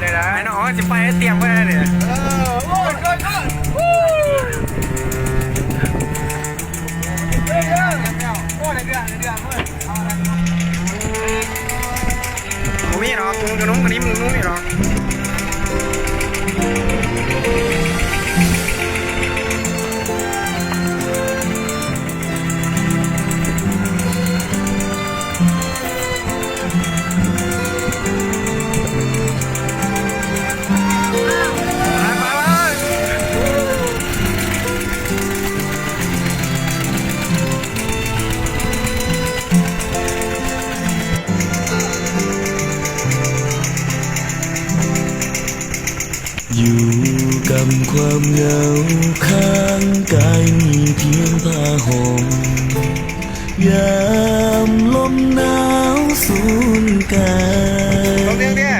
ได้นะไอ้น้องจะไปเตรียมไว้เนี่ยเออโอ้ยเกินก็วู้เฮ้ยเฮ้ยเดี๋ยวโอ้ยเดือดเดือดเว้ยเอาอะไรมึงมีหรอกมึงกระนุ้งกระนี้มึงนู้มีหรอ กับความเหงาข้างกายมีเพียงผ้าห่มยามลมหนาวสูนกาลงเตียงยเนี่ย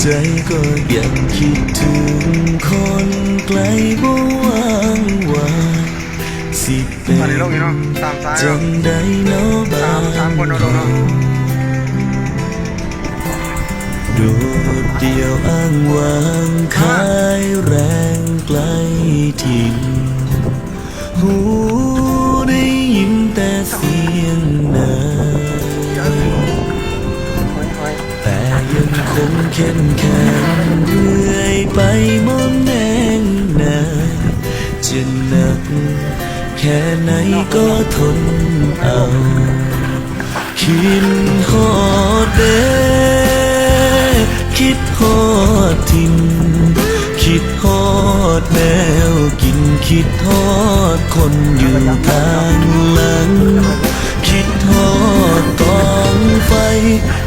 ใจก็ยังคิดถึงคนไกลบ่วางวายสิเป็ตอนนี้ลงอยู่นเนาะตามซ้ายจังได้เนาะบ้าสามสามคนเอาลงเนาะโดด เดียวอ้างวางคายแรงไกลถิ่นหูได้ยินแต่เสียงนาแต่ยังคงเข้มแข็งเรื่อยไปมนแนงนาจะหนักแค่ไหนก็ทนเอาคิดฮอดเด้ คิดฮอดทินคิดฮอดแนวกินคิดฮอดคนอยู่ทางหลัง คิดฮอดกองไฟ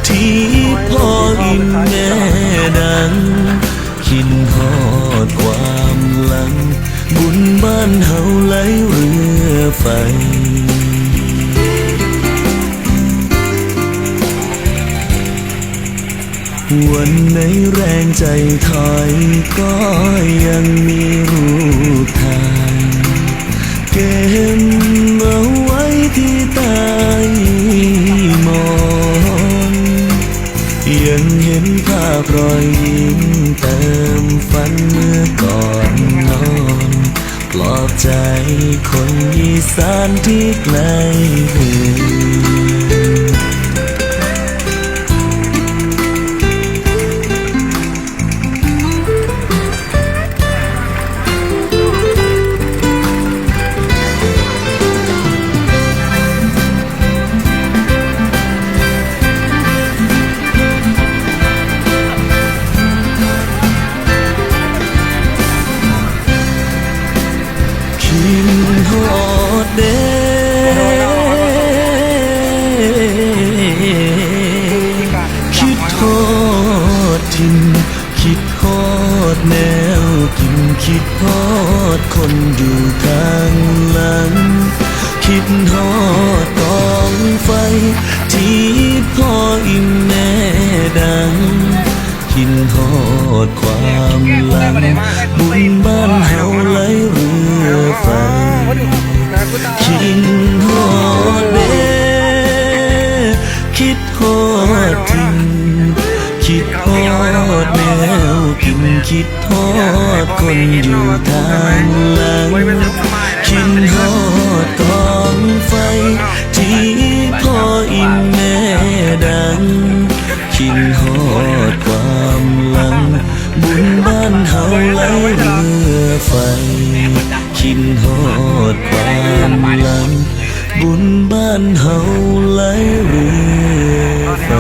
ที่พ่ออินแม่ดัง คิดฮอดความหลัง บุญบ้านเฮาไหลเรือไฟ วันไหนแรงใจถอยก็ยังมีรูปถ่ายเก็บเอาไว้ที่ใต้หมอนยังเห็นภาพรอยยิ้มเติมฝันเมื่อก่อนนอนปลอบใจคนอีสานที่ไกลเหือ ทิน คิดฮอดแนวกินคิดฮอดคนอยู่ทางหลัง คิดฮอดกองไฟ ที่พ่ออิ่มแม่ดัง คิดฮอดความหลัง บุญบ้านเฮาไหลเรือไฟคิดฮอด วกินคิดฮอดคนอยู่ทางหลังคิดฮอดกองไฟ ที่พ่ออินแม่ดัง คิดฮอดความหลัง บุญบ้านเฮาไหลเรือไฟ คิดฮอดความหลัง บุญบ้านเฮาไหลเรือไฟ